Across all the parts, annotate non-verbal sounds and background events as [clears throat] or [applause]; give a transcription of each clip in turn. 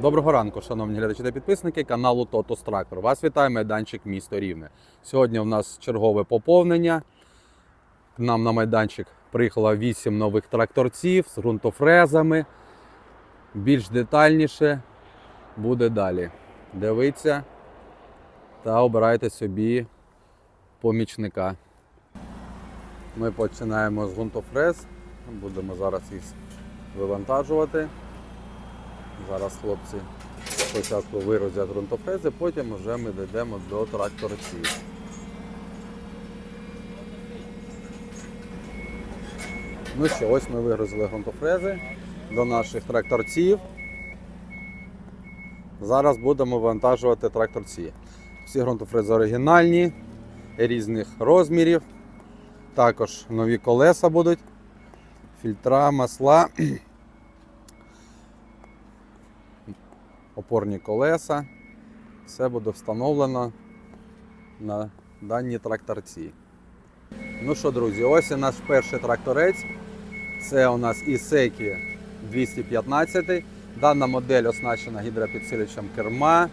Доброго ранку, шановні глядачі та підписники каналу Тотос Трактор. Вас вітає майданчик місто Рівне. Сьогодні у нас чергове поповнення. К нам на майданчик приїхало 8 нових тракторців з ґрунтофрезами. Більш детальніше буде далі. Дивіться та обирайте собі помічника. Ми починаємо з ґрунтофрез. Будемо зараз їх вивантажувати. Зараз хлопці спочатку вирозять ґрунтофрези, потім вже ми дійдемо до тракторців. Ну що, ось ми вигрузили ґрунтофрези до наших тракторців. Зараз будемо вантажувати тракторці. Всі ґрунтофрези оригінальні, різних розмірів. Також нові колеса будуть, фільтра, масла. Опорні колеса. Все буде встановлено на даній тракторці. Ну що, друзі, ось і наш перший тракторець. Це у нас Ісекі 215. Дана модель оснащена гідропідсилювачем керма,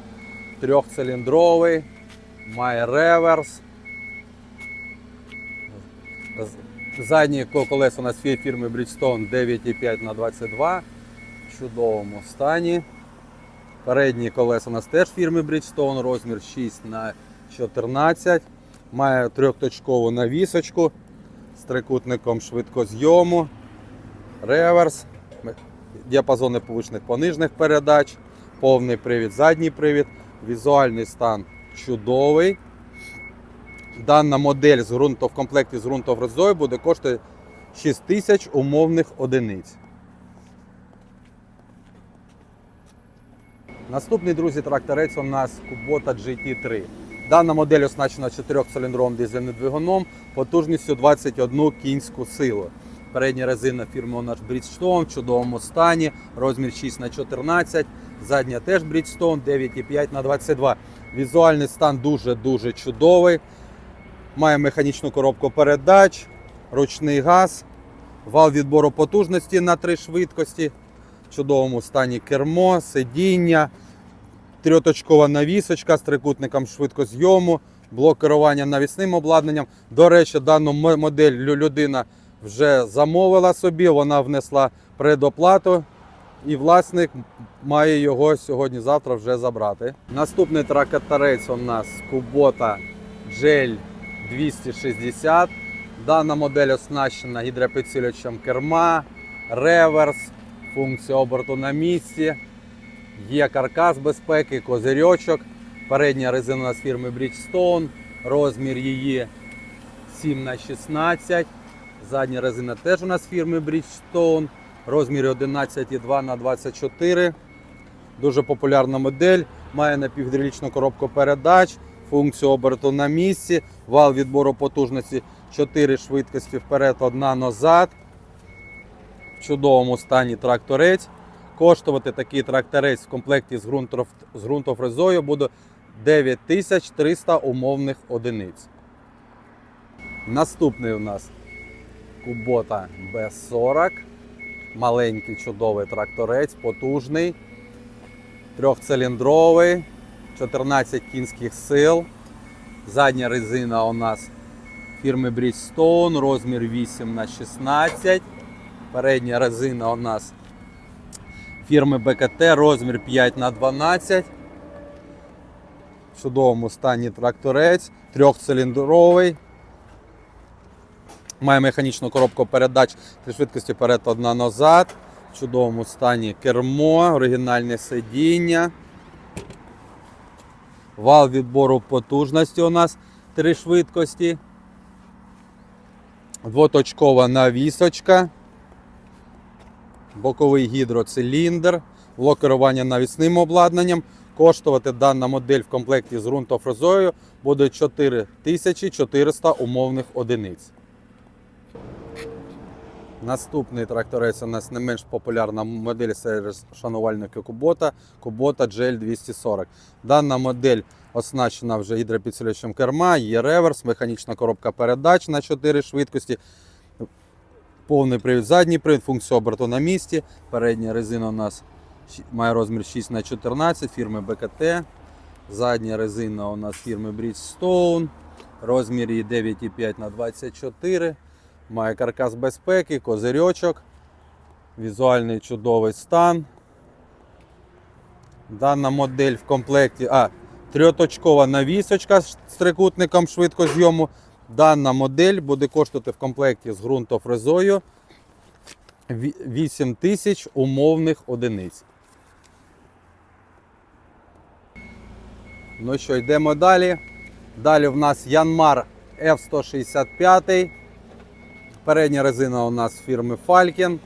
трьохциліндровий, має реверс. Задні колеса у нас є фірми Bridgestone 9,5 на 22 в чудовому стані. Передні колеса у нас теж фірми Bridgestone, розмір 6 на 14 Має трьохточкову навісочку з трикутником швидкозйому, реверс, діапазони повишних понижних передач, повний привід, задній привід, візуальний стан чудовий. Дана модель з ґрунто, в комплекті з ґрунтоврозою буде коштувати 6 тисяч умовних одиниць. Наступний, друзі, тракторець у нас Kubota GT3. Дана модель оснащена 4-циліндровим дизельним двигуном потужністю 21 кінську силу. Передня резина фірми у нас Bridgestone в чудовому стані, розмір 6 на 14 задня теж Bridgestone 9,5 на 22 Візуальний стан дуже-дуже чудовий. Має механічну коробку передач, ручний газ, вал відбору потужності на три швидкості в чудовому стані кермо, сидіння, трьоточкова навісочка з трикутником швидкозйому, блок керування навісним обладнанням. До речі, дану модель людина вже замовила собі, вона внесла предоплату. І власник має його сьогодні-завтра вже забрати. Наступний тракторець у нас Kubota Gel 260. Дана модель оснащена гідропідсилювачем керма, реверс, функція оберту на місці. Є каркас безпеки, козирьочок. Передня резина нас фірми Bridgestone, розмір її 7 на 16 Задня резина теж у нас фірми Bridgestone, розмір 11,2 на 24 Дуже популярна модель. Має напівгідролічну коробку передач, функцію оберту на місці, вал відбору потужності 4 швидкості вперед, одна назад. В чудовому стані тракторець. Коштувати такий тракторець в комплекті з, з ґрунтофрезою буде 9300 умовних одиниць. Наступний у нас Kubota B40. Маленький чудовий тракторець, потужний, трьохциліндровий, 14 кінських сил. Задня резина у нас фірми Bridgestone, розмір 8 на 16 Передня резина у нас фірми БКТ, розмір 5 на 12 В чудовому стані тракторець, трьохциліндровий. Має механічну коробку передач три швидкості вперед, одна назад. В чудовому стані кермо, оригінальне сидіння. Вал відбору потужності у нас три швидкості. Двоточкова навісочка. Боковий гідроциліндр, блок керування навісним обладнанням. Коштувати дана модель в комплекті з ґрунтофрезою буде 4400 умовних одиниць. Наступний тракторець у нас не менш популярна модель серед шанувальників Kubota Kubota GL 240. Дана модель оснащена вже гідропідсилювачем керма, є реверс, механічна коробка передач на 4 швидкості, повний привід, задній привід, функція оберту на місці. Передня резина у нас Має розмір 6 х 14 фірми БКТ. Задня резина у нас фірми Bridgestone. Розмір її 9,5 на 24. Має каркас безпеки, козирьочок. Візуальний чудовий стан. Дана модель в комплекті. А, трьоточкова навісочка з трикутником швидкозйому. Дана модель буде коштувати в комплекті з ґрунтофрезою 8 тисяч умовних одиниць. Ну що, йдемо далі. Далі в нас Янмар F165. Передня резина у нас фірми Falken.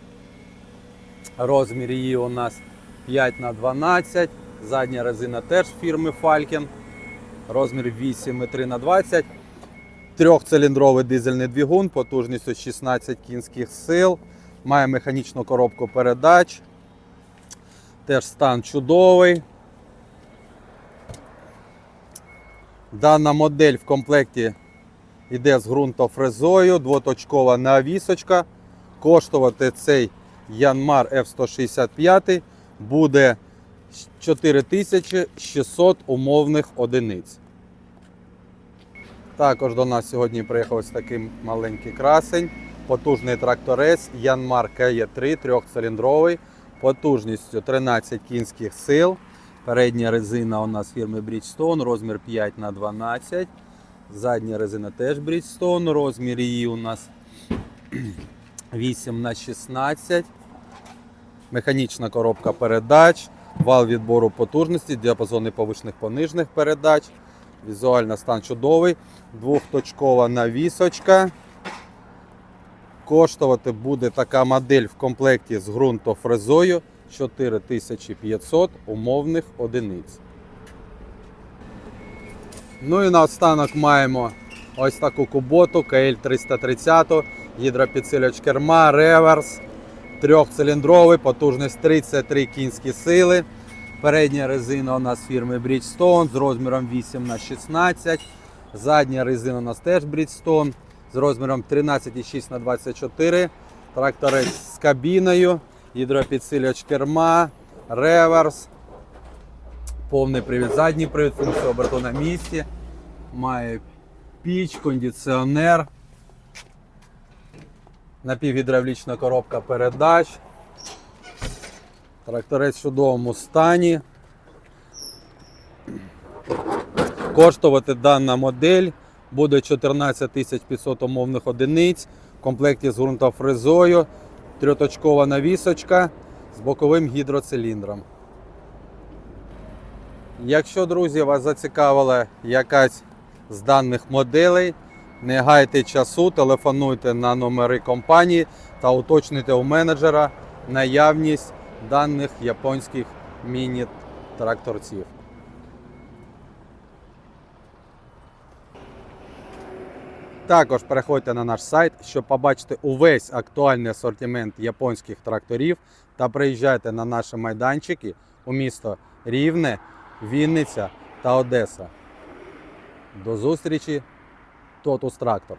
Розмір її у нас 5 на 12. Задня резина теж фірми Falken. Розмір 8,3 на 20. Трьохциліндровий дизельний двигун потужністю 16 кінських сил. Має механічну коробку передач. Теж стан чудовий. Дана модель в комплекті йде з ґрунтофрезою, двоточкова навісочка. Коштувати цей Янмар F165 буде 4600 умовних одиниць. Також до нас сьогодні приїхав ось такий маленький красень. Потужний тракторець Янмар КЕ3 трьохциліндровий, потужністю 13 кінських сил. Передня резина у нас фірми Bridgestone, розмір 5 на 12. Задня резина теж Bridgestone, розмір її у нас [clears throat] 8 на 16. Механічна коробка передач, вал відбору потужності, діапазони повишних понижних передач. Візуально стан чудовий. Двохточкова навісочка. Коштувати буде така модель в комплекті з ґрунтофрезою 4500 умовних одиниць. Ну і наостанок маємо ось таку куботу КЛ330, гідропідсилювач керма, реверс, трьохциліндровий, потужність 33 кінські сили. Передня резина у нас фірми Bridgestone з розміром 8 на 16. Задня резина у нас теж Bridgestone з розміром 13,6 на 24. Тракторець з кабіною, гідропідсилювач керма, реверс, повний привід, задній привід, функція оберту на місці. Має піч, кондиціонер, напівгідравлічна коробка передач. Тракторець в чудовому стані. Коштувати дана модель буде 14 500 умовних одиниць в комплекті з ґрунтофрезою, трьоточкова навісочка з боковим гідроциліндром. Якщо, друзі, вас зацікавила якась з даних моделей, не гайте часу, телефонуйте на номери компанії та уточнюйте у менеджера наявність даних японських міні-тракторців. Також переходьте на наш сайт, щоб побачити увесь актуальний асортимент японських тракторів та приїжджайте на наші майданчики у місто Рівне, Вінниця та Одеса. До зустрічі, Тотус Трактор.